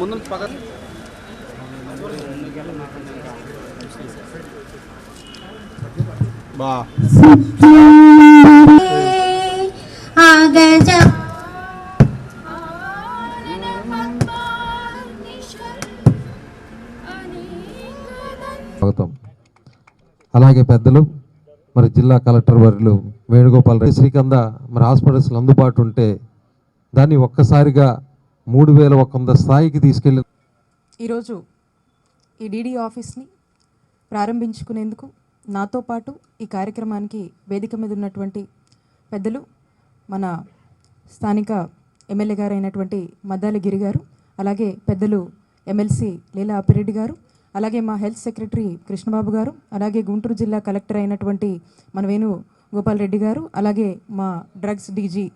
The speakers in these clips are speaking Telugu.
ముందు పక్కన బా. స్వాగతం. అలాగే పెద్దలు మరి జిల్లా కలెక్టర్ వర్యులు వేణుగోపాల్ రెడ్డి. శ్రీకంద మరి హాస్పిటల్స్లో అందుబాటు ఉంటే దాన్ని ఒక్కసారిగా మూడు వేల ఒక వంద స్థాయికి తీసుకెళ్ళి ఈరోజు ఈ డీడీ ఆఫీస్ని ప్రారంభించుకునేందుకు నాతో పాటు ఈ కార్యక్రమానికి వేదిక మీద ఉన్నటువంటి పెద్దలు మన స్థానిక ఎమ్మెల్యే గారు అయినటువంటి గారు అలాగే పెద్దలు ఎమ్మెల్సీ లీలా అప్పిరెడ్డి గారు అలాగే మా హెల్త్ సెక్రటరీ కృష్ణబాబు గారు అలాగే గుంటూరు జిల్లా కలెక్టర్ అయినటువంటి మన వేణు గోపాల్ రెడ్డి గారు అలాగే మా డ్రగ్స్ డీజీ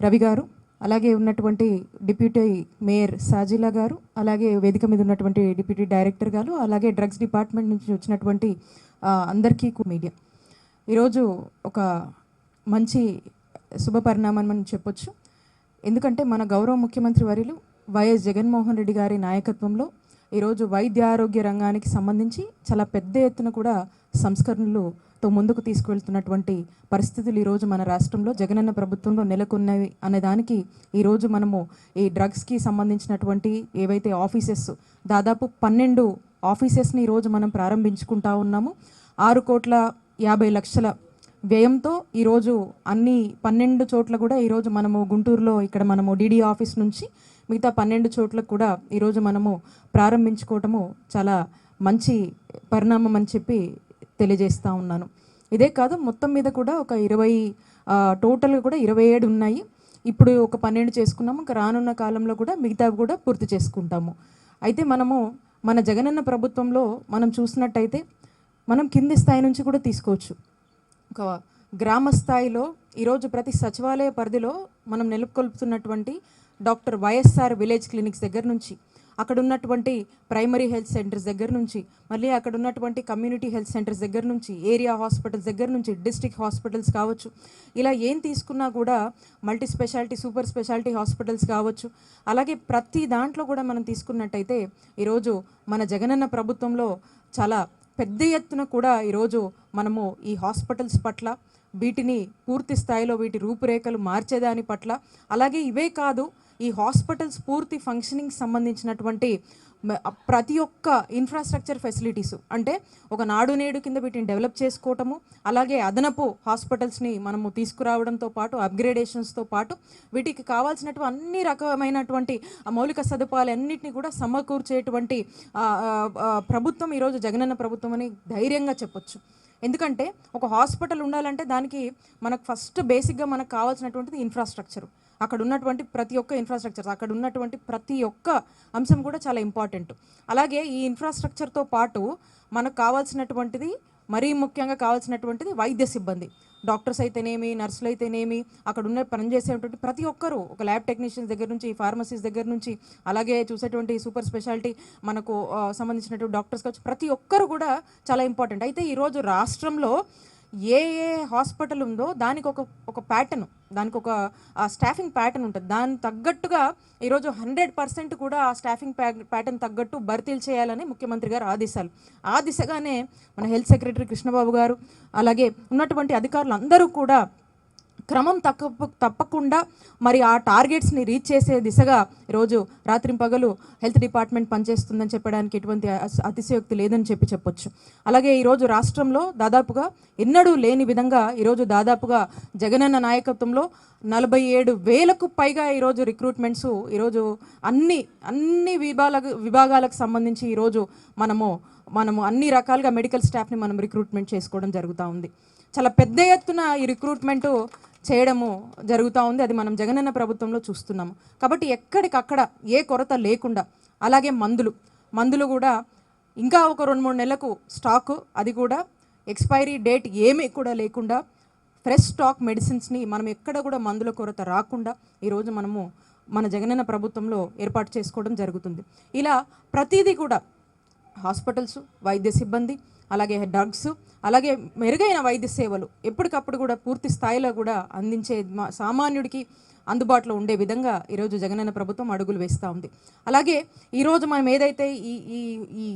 రవి గారు అలాగే ఉన్నటువంటి డిప్యూటీ మేయర్ సాజిలా గారు అలాగే వేదిక మీద ఉన్నటువంటి డిప్యూటీ డైరెక్టర్ గారు అలాగే డ్రగ్స్ డిపార్ట్మెంట్ నుంచి వచ్చినటువంటి అందరికీ కు- మీడియా. ఈరోజు ఒక మంచి శుభ పరిణామం అని చెప్పొచ్చు. ఎందుకంటే మన గౌరవ ముఖ్యమంత్రి వర్యులు వైఎస్ జగన్మోహన్ రెడ్డి గారి నాయకత్వంలో ఈరోజు వైద్య ఆరోగ్య రంగానికి సంబంధించి చాలా పెద్ద ఎత్తున కూడా సంస్కరణలతో ముందుకు తీసుకువెళ్తున్నటువంటి పరిస్థితులు ఈరోజు మన రాష్ట్రంలో జగనన్న ప్రభుత్వంలో నెలకొన్నవి అనే దానికి ఈరోజు మనము ఈ డ్రగ్స్కి సంబంధించినటువంటి ఏవైతే ఆఫీసెస్ దాదాపు పన్నెండు ఆఫీసెస్ని ఈరోజు మనం ప్రారంభించుకుంటా ఉన్నాము. ఆరు కోట్ల యాభై లక్షల వ్యయంతో ఈరోజు అన్ని పన్నెండు చోట్ల కూడా ఈరోజు మనము గుంటూరులో ఇక్కడ మనము డీడీ ఆఫీస్ నుంచి మిగతా పన్నెండు చోట్లకు కూడా ఈరోజు మనము ప్రారంభించుకోవటము చాలా మంచి పరిణామం అని చెప్పి తెలియజేస్తూ ఉన్నాను. ఇదే కాదు మొత్తం మీద కూడా ఒక ఇరవై టోటల్గా కూడా ఇరవై ఏడు ఉన్నాయి. ఇప్పుడు ఒక పన్నెండు చేసుకున్నాము ఇంకా రానున్న కాలంలో కూడా మిగతావి కూడా పూర్తి చేసుకుంటాము. అయితే మనము మన జగనన్న ప్రభుత్వంలో మనం చూసినట్టయితే మనం కింది స్థాయి నుంచి కూడా తీసుకోవచ్చు. ఒక గ్రామ స్థాయిలో ఈరోజు ప్రతి సచివాలయ పరిధిలో మనం నెలకొల్పుతున్నటువంటి డాక్టర్ వైఎస్ఆర్ విలేజ్ క్లినిక్స్ దగ్గర నుంచి అక్కడ ఉన్నటువంటి ప్రైమరీ హెల్త్ సెంటర్స్ దగ్గర నుంచి మళ్ళీ అక్కడ ఉన్నటువంటి కమ్యూనిటీ హెల్త్ సెంటర్స్ దగ్గర నుంచి ఏరియా హాస్పిటల్స్ దగ్గర నుంచి డిస్టిక్ హాస్పిటల్స్ కావచ్చు. ఇలా ఏం తీసుకున్నా కూడా multi speciality super speciality hospitals కావచ్చు. అలాగే ప్రతి దాంట్లో కూడా మనం తీసుకున్నట్టయితే ఈరోజు మన జగనన్న ప్రభుత్వంలో చాలా పెద్ద ఎత్తున కూడా ఈరోజు మనము ఈ హాస్పిటల్స్ పట్ల వీటిని పూర్తి స్థాయిలో వీటి రూపురేఖలు మార్చేదాని పట్ల. అలాగే ఇవే కాదు ఈ హాస్పిటల్స్ పూర్తి ఫంక్షనింగ్ సంబంధించినటువంటి ప్రతి ఒక్క ఇన్ఫ్రాస్ట్రక్చర్ ఫెసిలిటీస్ అంటే ఒక నాడు నేడు కింద వీటిని డెవలప్ చేసుకోవటము అలాగే అదనపు హాస్పిటల్స్ని మనము తీసుకురావడంతో పాటు అప్గ్రేడేషన్స్తో పాటు వీటికి కావాల్సినటువంటి అన్ని రకమైనటువంటి మౌలిక సదుపాయాలన్నింటినీ కూడా సమకూర్చేటువంటి ప్రభుత్వం ఈరోజు జగనన్న ప్రభుత్వం అని ధైర్యంగా చెప్పొచ్చు. ఎందుకంటే ఒక హాస్పిటల్ ఉండాలంటే దానికి మనకు ఫస్ట్ బేసిక్గా మనకు కావాల్సినటువంటిది ఇన్ఫ్రాస్ట్రక్చర్ అక్కడ ఉన్నటువంటి ప్రతి ఒక్క ఇన్ఫ్రాస్ట్రక్చర్ అక్కడ ఉన్నటువంటి ప్రతి ఒక్క అంశం కూడా చాలా ఇంపార్టెంట్ అలాగే ఈ ఇన్ఫ్రాస్ట్రక్చర్తో పాటు మనకు కావాల్సినటువంటిది మరీ ముఖ్యంగా కావాల్సినటువంటిది వైద్య సిబ్బంది. డాక్టర్స్ అయితేనేమి నర్సులు అయితేనేమి అక్కడ ఉన్న పనిచేసేటువంటి ప్రతి ఒక్కరూ ఒక ల్యాబ్ టెక్నీషియన్స్ దగ్గర నుంచి ఫార్మసీస్ దగ్గర నుంచి అలాగే చూసేటువంటి సూపర్ స్పెషాలిటీ మనకు సంబంధించినటువంటి డాక్టర్స్ కావచ్చు ప్రతి ఒక్కరు కూడా చాలా ఇంపార్టెంట్. అయితే ఈరోజు రాష్ట్రంలో ఏ ఏ హాస్పిటల్ ఉందో దానికి ఒక ఒక ప్యాటర్న్ దానికి ఒక స్టాఫింగ్ ప్యాటర్న్ ఉంటుంది. దాని తగ్గట్టుగా ఈరోజు హండ్రెడ్ పర్సెంట్ కూడా ఆ స్టాఫింగ్ ప్యాటర్న్ తగ్గట్టు భర్తీలు చేయాలని ముఖ్యమంత్రి గారు ఆదేశాలు. ఆ దిశగానే మన హెల్త్ సెక్రటరీ కృష్ణబాబు గారు అలాగే ఉన్నటువంటి అధికారులు అందరూ కూడా క్రమం తప్ప తప్పకుండా మరి ఆ టార్గెట్స్ని రీచ్ చేసే దిశగా ఈరోజు రాత్రి పగలు హెల్త్ డిపార్ట్మెంట్ పనిచేస్తుందని చెప్పడానికి ఎటువంటి అతిశయోక్తి లేదని చెప్పి చెప్పొచ్చు. అలాగే ఈరోజు రాష్ట్రంలో దాదాపుగా ఎన్నడూ లేని విధంగా ఈరోజు దాదాపుగా జగనన్న నాయకత్వంలో నలభై ఏడు వేలకు పైగా ఈరోజు రిక్రూట్మెంట్స్ ఈరోజు అన్ని అన్ని విభాగాల విభాగాలకు సంబంధించి ఈరోజు మనము మనము అన్ని రకాలుగా మెడికల్ స్టాఫ్ని మనం రిక్రూట్మెంట్ చేసుకోవడం జరుగుతూ ఉంది. చాలా పెద్ద ఎత్తున ఈ రిక్రూట్మెంట్ చేయడము జరుగుతూ ఉంది. అది మనం జగనన్న ప్రభుత్వంలో చూస్తున్నాము. కాబట్టి ఎక్కడికక్కడ ఏ కొరత లేకుండా అలాగే మందులు. మందులు కూడా ఇంకా ఒక రెండు మూడు నెలలకు స్టాకు అది కూడా ఎక్స్పైరీ డేట్ ఏమీ కూడా లేకుండా ఫ్రెష్ స్టాక్ మెడిసిన్స్ని మనం ఎక్కడ కూడా మందుల కొరత రాకుండా ఈరోజు మనము మన జగనన్న ప్రభుత్వంలో ఏర్పాటు చేసుకోవడం జరుగుతుంది. ఇలా ప్రతిదీ కూడా హాస్పిటల్స్ వైద్య సిబ్బంది అలాగే డ్రగ్స్ అలాగే మెరుగైన వైద్య సేవలు ఎప్పటికప్పుడు కూడా పూర్తి స్థాయిలో కూడా అందించే మా సామాన్యుడికి అందుబాటులో ఉండే విధంగా ఈరోజు జగనన్న ప్రభుత్వం అడుగులు వేస్తూ ఉంది. అలాగే ఈరోజు మనం ఏదైతే ఈ ఈ ఈ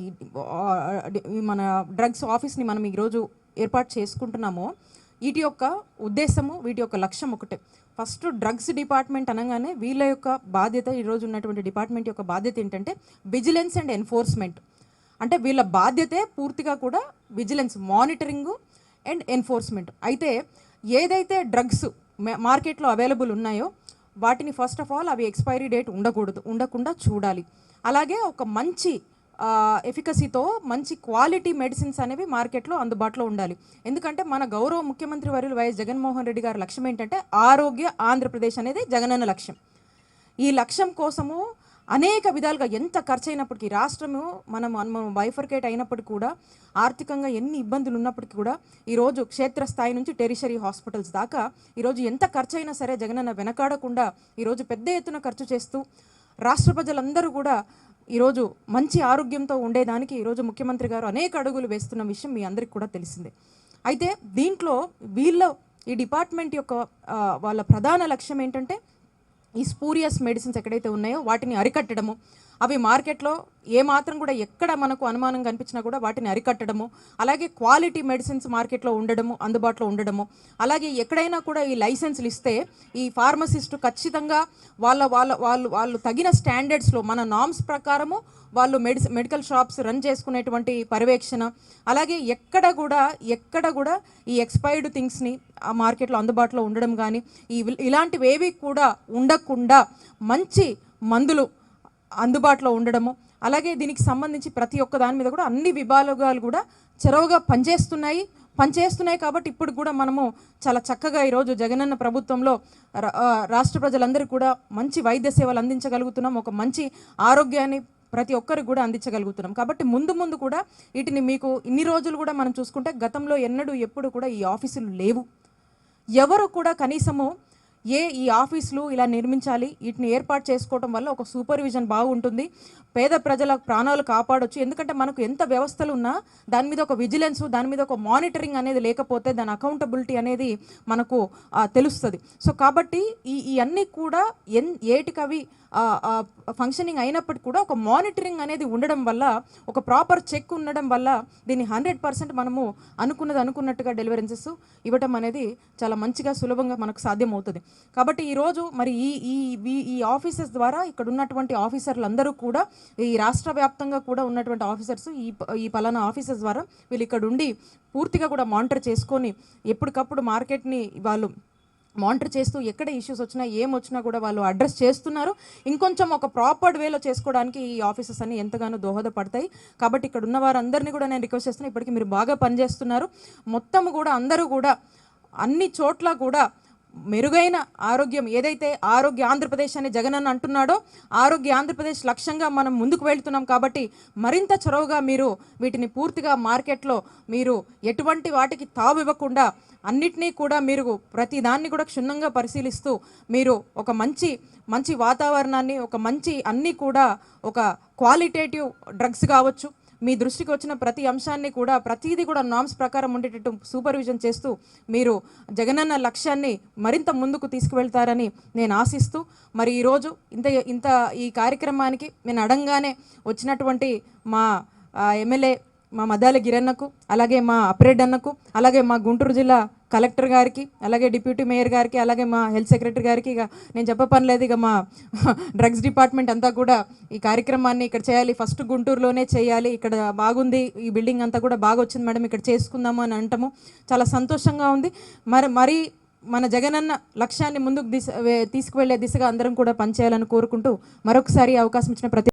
ఈ మన డ్రగ్స్ ఆఫీస్ని మనం ఈరోజు ఏర్పాటు చేసుకుంటున్నామో వీటి యొక్క ఉద్దేశము వీటి యొక్క లక్ష్యం ఒకటే. ఫస్ట్ డ్రగ్స్ డిపార్ట్మెంట్ అనగానే వీళ్ళ యొక్క బాధ్యత ఈరోజు ఉన్నటువంటి డిపార్ట్మెంట్ యొక్క బాధ్యత ఏంటంటే విజిలెన్స్ అండ్ ఎన్ఫోర్స్మెంట్. అంటే వీళ్ళ బాధ్యతే పూర్తిగా కూడా విజిలెన్స్ మానిటరింగ్ అండ్ ఎన్ఫోర్స్మెంట్. అయితే ఏదైతే డ్రగ్స్ మార్కెట్లో అవైలబుల్ ఉన్నాయో వాటిని ఫస్ట్ ఆఫ్ ఆల్ అవి ఎక్స్పైరీ డేట్ ఉండకూడదు ఉండకుండా చూడాలి. అలాగే ఒక మంచి ఎఫికసీతో మంచి క్వాలిటీ మెడిసిన్స్ అనేవి మార్కెట్లో అందుబాటులో ఉండాలి. ఎందుకంటే మన గౌరవ ముఖ్యమంత్రి వర్యులు వైఎస్ జగన్మోహన్ రెడ్డి గారి లక్ష్యం ఏంటంటే ఆరోగ్య ఆంధ్రప్రదేశ్ అనేది జగనన్న లక్ష్యం. ఈ లక్ష్యం కోసము అనేక విధాలుగా ఎంత ఖర్చు అయినప్పటికీ రాష్ట్రము మనం మనం బైఫర్కేట్ అయినప్పటికీ కూడా ఆర్థికంగా ఎన్ని ఇబ్బందులు ఉన్నప్పటికీ కూడా ఈరోజు క్షేత్రస్థాయి నుంచి టెరిషరీ హాస్పిటల్స్ దాకా ఈరోజు ఎంత ఖర్చు అయినా సరే జగనన్న వెనకాడకుండా ఈరోజు పెద్ద ఎత్తున ఖర్చు చేస్తూ రాష్ట్ర ప్రజలందరూ కూడా ఈరోజు మంచి ఆరోగ్యంతో ఉండేదానికి ఈరోజు ముఖ్యమంత్రి గారు అనేక అడుగులు వేస్తున్న విషయం మీ అందరికీ కూడా తెలిసిందే. అయితే దీంట్లో వీళ్ళ ఈ డిపార్ట్మెంట్ యొక్క వాళ్ళ ప్రధాన లక్ష్యం ఏంటంటే ఈ స్పూరియస్ మెడిసిన్స్ ఎక్కడైతే ఉన్నాయో వాటిని అరికట్టడము అవి మార్కెట్లో ఏ మాత్రం కూడా ఎక్కడ మనకు అనుమానం కనిపించినా కూడా వాటిని అరికట్టడము అలాగే క్వాలిటీ మెడిసిన్స్ మార్కెట్లో ఉండడము అందుబాటులో ఉండడము అలాగే ఎక్కడైనా కూడా ఈ లైసెన్స్లు ఇస్తే ఈ ఫార్మసిస్ట్ ఖచ్చితంగా వాళ్ళ వాళ్ళ వాళ్ళు వాళ్ళు తగిన స్టాండర్డ్స్లో మన నామ్స్ ప్రకారము వాళ్ళు మెడిసి మెడికల్ షాప్స్ రన్ చేసుకునేటువంటి పర్యవేక్షణ అలాగే ఎక్కడ కూడా ఎక్కడ కూడా ఈ ఎక్స్పైర్డ్ థింగ్స్ని ఆ మార్కెట్లో అందుబాటులో ఉండడం కానీ ఈ ఇలాంటివేవి కూడా ఉండకుండా మంచి మందులు అందుబాటులో ఉండడము అలాగే దీనికి సంబంధించి ప్రతి ఒక్క దాని మీద కూడా అన్ని విభాగాలు కూడా చెరవుగా పనిచేస్తున్నాయి. పనిచేస్తున్నాయి కాబట్టి ఇప్పుడు కూడా మనము చాలా చక్కగా ఈరోజు జగనన్న ప్రభుత్వంలో రా- రాష్ట్ర ప్రజలందరికీ కూడా మంచి వైద్య సేవలు అందించగలుగుతున్నాం. ఒక మంచి ఆరోగ్యాన్ని ప్రతి ఒక్కరికి కూడా అందించగలుగుతున్నాం. కాబట్టి ముందు ముందు కూడా వీటిని మీకు ఇన్ని రోజులు కూడా మనం చూసుకుంటే గతంలో ఎన్నడూ ఎప్పుడు కూడా ఈ ఆఫీసులు లేవు. ఎవరు కూడా కనీసము ఏ ఈ ఆఫీసులు ఇలా నిర్మించాలి? వీటిని ఏర్పాటు చేసుకోవడం వల్ల ఒక సూపర్విజన్ బాగుంటుంది. పేద ప్రజల ప్రాణాలు కాపాడొచ్చు. ఎందుకంటే మనకు ఎంత వ్యవస్థలు ఉన్నా దాని మీద ఒక విజిలెన్స్ దాని మీద ఒక మానిటరింగ్ అనేది లేకపోతే దాని అకౌంటబిలిటీ అనేది మనకు తెలుస్తుంది. సో కాబట్టి ఈ ఈ అన్నీ కూడా ఎన్ ఏటికవి ఫంక్షనింగ్ అయినప్పటికీ కూడా ఒక మానిటరింగ్ అనేది ఉండడం వల్ల ఒక ప్రాపర్ చెక్ ఉండడం వల్ల దీన్ని హండ్రెడ్ పర్సెంట్ మనము అనుకున్నది అనుకున్నట్టుగా డెలివరెన్సెస్ ఇవ్వటం అనేది చాలా మంచిగా సులభంగా మనకు సాధ్యమవుతుంది. కాబట్టి ఈరోజు మరి ఈ ఈ ఈ- ఆఫీసర్స్ ద్వారా ఇక్కడ ఉన్నటువంటి ఆఫీసర్లు అందరూ కూడా ఈ రాష్ట్ర వ్యాప్తంగా కూడా ఉన్నటువంటి ఆఫీసర్స్ ఈ ఈ పలానా ఆఫీసర్స్ ద్వారా వీళ్ళు ఇక్కడ ఉండి పూర్తిగా కూడా మానిటర్ చేసుకొని ఎప్పటికప్పుడు మార్కెట్ని వాళ్ళు మానిటర్ చేస్తూ ఎక్కడ ఇష్యూస్ వచ్చినా ఏం వచ్చినా కూడా వాళ్ళు అడ్రస్ చేస్తున్నారు. ఇంకొంచెం ఒక ప్రాపర్ వేలో చేసుకోవడానికి ఈ ఆఫీసెస్ అన్ని ఎంతగానో దోహదపడతాయి. కాబట్టి ఇక్కడ ఉన్న వారందరినీ కూడా నేను రిక్వెస్ట్ చేస్తున్నాను ఇప్పటికీ మీరు బాగా పనిచేస్తున్నారు. మొత్తం కూడా అందరూ కూడా అన్ని చోట్ల కూడా మెరుగైన ఆరోగ్యం ఏదైతే ఆరోగ్య ఆంధ్రప్రదేశ్ అని జగన్ అని అంటున్నాడో ఆరోగ్య ఆంధ్రప్రదేశ్ లక్ష్యంగా మనం ముందుకు వెళ్తున్నాం కాబట్టి మరింత చొరవగా మీరు వీటిని పూర్తిగా మార్కెట్లో మీరు ఎటువంటి వాటికి తావు ఇవ్వకుండా అన్నిటినీ కూడా మీరు ప్రతి దాన్ని కూడా క్షుణ్ణంగా పరిశీలిస్తూ మీరు ఒక మంచి మంచి వాతావరణాన్ని ఒక మంచి అన్నీ కూడా ఒక క్వాలిటేటివ్ డ్రగ్స్ కావచ్చు మీ దృష్టికి వచ్చిన ప్రతి అంశాన్ని కూడా ప్రతిదీ కూడా నామ్స్ ప్రకారం ఉండేటట్టు సూపర్విజన్ చేస్తూ మీరు జగనన్న లక్ష్యాన్ని మరింత ముందుకు తీసుకువెళ్తారని నేను ఆశిస్తూ మరి ఈరోజు ఇంత ఇంత ఈ కార్యక్రమానికి నేను అడంగానే వచ్చినటువంటి మా ఎమ్మెల్యే మా మదాల గిరన్నకు అలాగే మా అప్రెడ్ అన్నకు అలాగే మా గుంటూరు జిల్లా కలెక్టర్ గారికి అలాగే డిప్యూటీ మేయర్ గారికి అలాగే మా హెల్త్ సెక్రటరీ గారికి ఇక నేను చెప్ప ఇక మా డ్రగ్స్ డిపార్ట్మెంట్ అంతా కూడా ఈ కార్యక్రమాన్ని ఇక్కడ చేయాలి. ఫస్ట్ గుంటూరులోనే చేయాలి. ఇక్కడ బాగుంది. ఈ బిల్డింగ్ అంతా కూడా బాగా వచ్చింది మేడం. ఇక్కడ చేసుకుందాము అని అంటాము. చాలా సంతోషంగా ఉంది. మరి మరి మన జగనన్న లక్ష్యాన్ని ముందుకు దిశ తీసుకువెళ్ళే తీసుకువెళ్ళే దిశగా అందరం కూడా పనిచేయాలని కోరుకుంటూ మరొకసారి అవకాశం ఇచ్చిన ప్రతి